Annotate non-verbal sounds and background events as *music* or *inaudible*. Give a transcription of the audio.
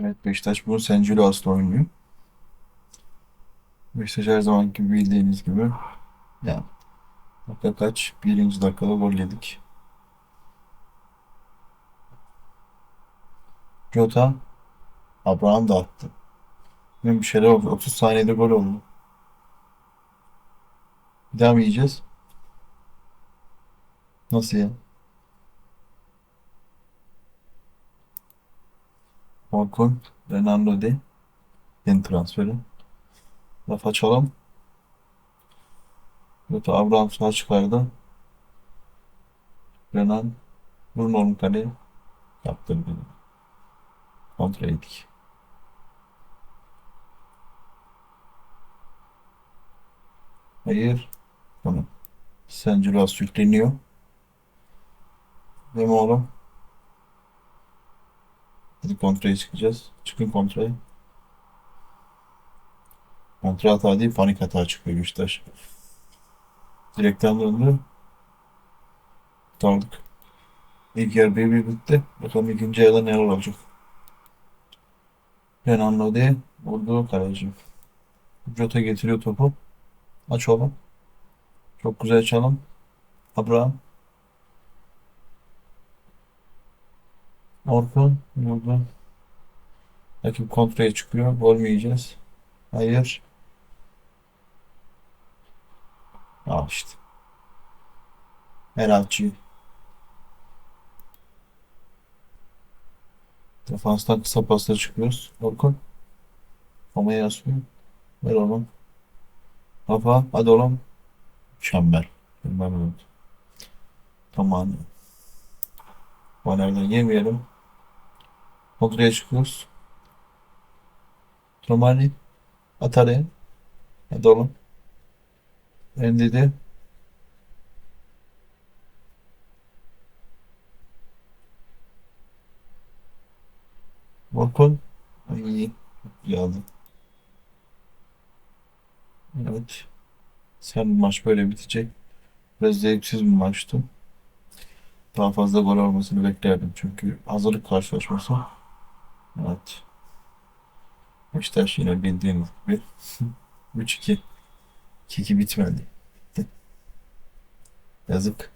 Evet Beşiktaş bunu Sencillo Aslı oynuyor. Beşiktaş her zaman gibi bildiğiniz gibi yani dakika kaç? Birinci dakikada gol yedik. Jota Abraham da attı. Benim bir şeyler oldu. 30 saniyede gol oldu. Bir daha mı yiyeceğiz? Nasıl ya? Orkun, Fernando de yeni transferi. Laf açalım. Jota Abraham sağ çıkardı. Renan Bruno'nun kaleye yaptırdı. Kontra yedik. Hayır. Tamam. Senculas yükleniyor. Değil mi oğlum? Hadi kontraya çıkacağız. Çıkın kontraya. Kontra hata değil panik hata çıkıyor Beşiktaş. Direkten döndü. Kurtardık. İlk yarı bir bir bitti. Bakalım ikinci yarıda neler olacak. Fernando diye vurdu kaleci. Jota getiriyor topu. Aç oğlum. Çok güzel çalım. Abraham. Orkun vurdu. Rakip kontraya çıkıyor. Gol mü yiyeceğiz? Hayır. Al işte. Herhalde. Defanstan kısa pasla çıkıyoruz. Orkun. Ama yazmıyor. Ver oğlum. Kafa. Hadi oğlum. Mükemmel. Oldu. Tamam. Valerden yemeyelim. Kontraya çıkıyoruz. Romani. Atari. Hadi oğlum. Endidi. Orkun. Ay. Geldi. Evet. Sen maç böyle bitecek. Biraz zevksiz bir maçtı. Daha fazla gol olmasını beklerdim çünkü hazırlık karşılaşması. Evet. Beşiktaş yine bildiğiniz gibi *laughs* 3-2. 2-2 bitmedi. Yazık.